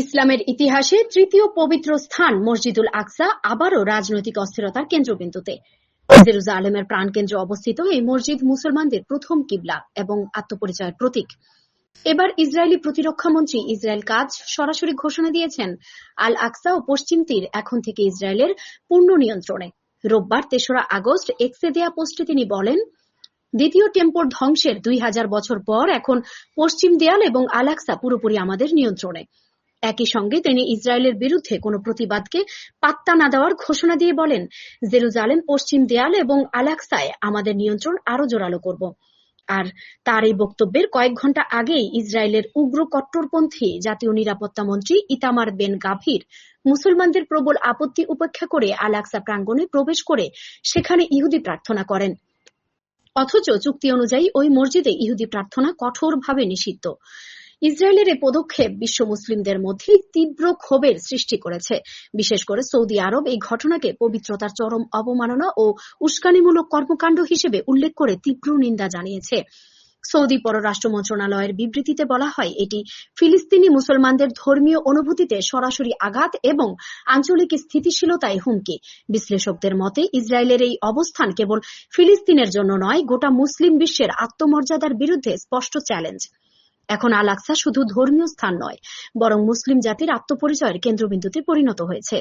ইসলামের ইতিহাসে তৃতীয় পবিত্র স্থান মসজিদুল আকসা, আবারও রাজনৈতিক অস্থিরতার কেন্দ্রবিন্দুতে। জেরুজালেমের প্রাণকেন্দ্রে অবস্থিত এই মসজিদ মুসলমানদের প্রথম কিবলা এবং আত্মপরিচয়ের প্রতীক। এবার ইসরায়েলি প্রতিরক্ষামন্ত্রী ইসরায়েল কাজ সরাসরি ঘোষণা দিয়েছেন আল আকসা ও পশ্চিম তীর এখন থেকে ইসরায়েলের পূর্ণ নিয়ন্ত্রণে। রোববার তেসরা আগস্ট এক্সে দেয়া পোস্টে তিনি বলেন, দ্বিতীয় টেম্পোর ধ্বংসের দুই হাজার বছর পর এখন পশ্চিম দেয়াল এবং আল আকসা পুরোপুরি আমাদের নিয়ন্ত্রণে। একই সঙ্গে তিনি ইসরায়েলের বিরুদ্ধে কোনো প্রতিবাদকে পাত্তা না দেওয়ার ঘোষণা দিয়ে বলেন, জেরুজালেম, পশ্চিম দেয়াল এবং আলাক্সায় আমাদের নিয়ন্ত্রণ আরও জোরালো করব। আর তার এই বক্তব্যের কয়েক ঘণ্টা আগেই ইসরায়েলের উগ্র কট্টরপন্থী জাতীয় নিরাপত্তা মন্ত্রী ইতামার বেন গাভীর মুসলমানদের প্রবল আপত্তি উপেক্ষা করে আলাক্সা প্রাঙ্গণে প্রবেশ করে সেখানে ইহুদি প্রার্থনা করেন। অথচ চুক্তি অনুযায়ী ওই মসজিদে ইহুদি প্রার্থনা কঠোরভাবে নিষিদ্ধ। ইসরায়েলের এই পদক্ষেপ বিশ্ব মুসলিমদের মধ্যে তীব্র ক্ষোভের সৃষ্টি করেছে। বিশেষ করে সৌদি আরব এই ঘটনাকে পবিত্রতার চরম অবমাননা ও উস্কানিমূলক কর্মকাণ্ড হিসেবে উল্লেখ করে তীব্র নিন্দা জানিয়েছে। সৌদি পররাষ্ট্র মন্ত্রণালয়ের বিবৃতিতে বলা হয়, এটি ফিলিস্তিনি মুসলমানদের ধর্মীয় অনুভূতিতে সরাসরি আঘাত এবং আঞ্চলিক স্থিতিশীলতায় হুমকি। বিশ্লেষকদের মতে, ইসরায়েলের এই অবস্থান কেবল ফিলিস্তিনের জন্য নয়, গোটা মুসলিম বিশ্বের আত্মমর্যাদার বিরুদ্ধে স্পষ্ট চ্যালেঞ্জ। এখন আল আকসা শুধু ধর্মীয় স্থান নয় বরং মুসলিম জাতির আত্মপরিচয়ের কেন্দ্রবিন্দুতে পরিণত হয়েছে।